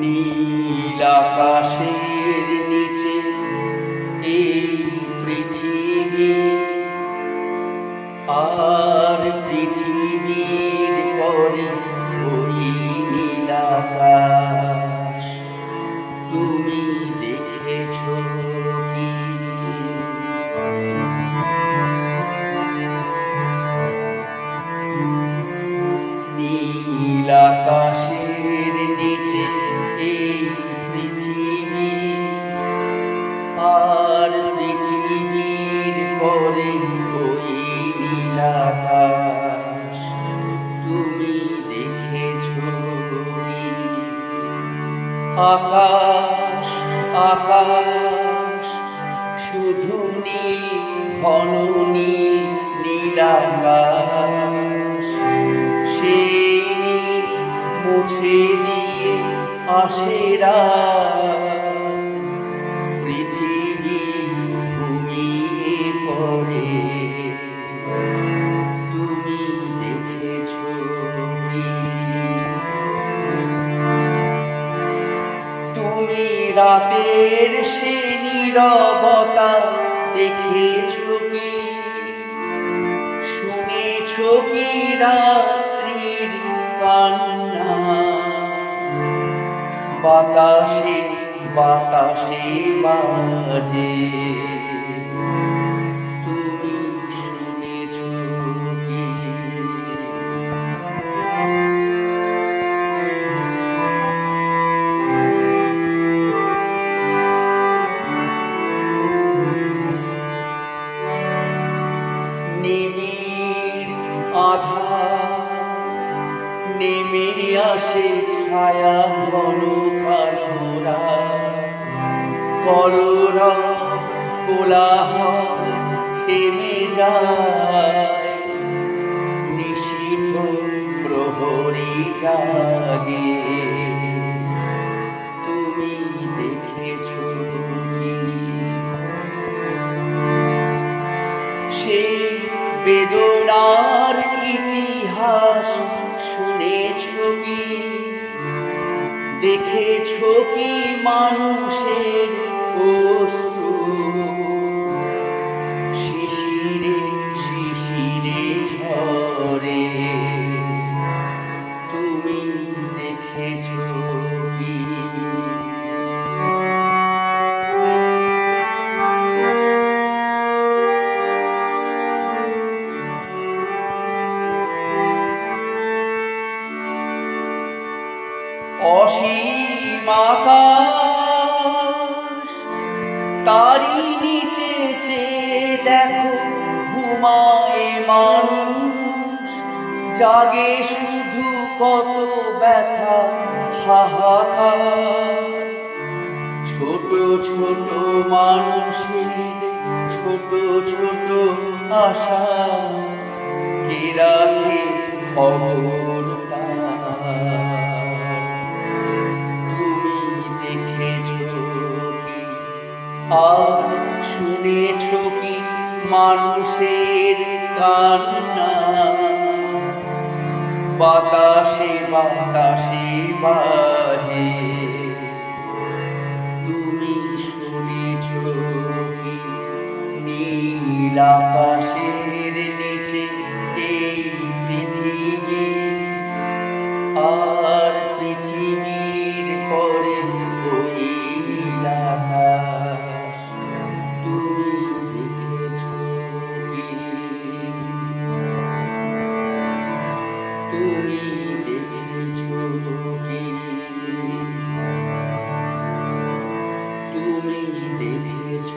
নীল আকাশের নিচে এই পৃথিবী। আ আকাশ আকাশ শুধু নীল ঘন নীল নীলাকাশ। সেই নীল মুছে দিয়ে আসে রাত পৃথিবী রাতের সে নীরবতা দেখেছ কি শুনেছ কি রাত্রির কান্না? বাতাসে বাতাসে বাজে। আসে ছায়া ঘন কালো রাত কলরা কোলাহল থেমে যায়। জাগে, তুমি দেখেছ কি সেই বেদনার মানুষের অশ্রু শিশিরে শিশিরে ঝরে। তুমি দেখেছ কি? অসীম আকাশ তারি নিচে দেখো ঘুমায় মানুষ। জাগে শুধু কত ব্যথা, হাহাকার। ছোট ছোট মানুষের ছোট ছোট আশা, কে রাখে খবর? আর শুনেছ কি মানুষের কান্না? বাতাসে বাতাসে বাজে। তুমি শুনেছ কি নীল আকাশের তুমি দেখেছ কি? তুমি দেখেছ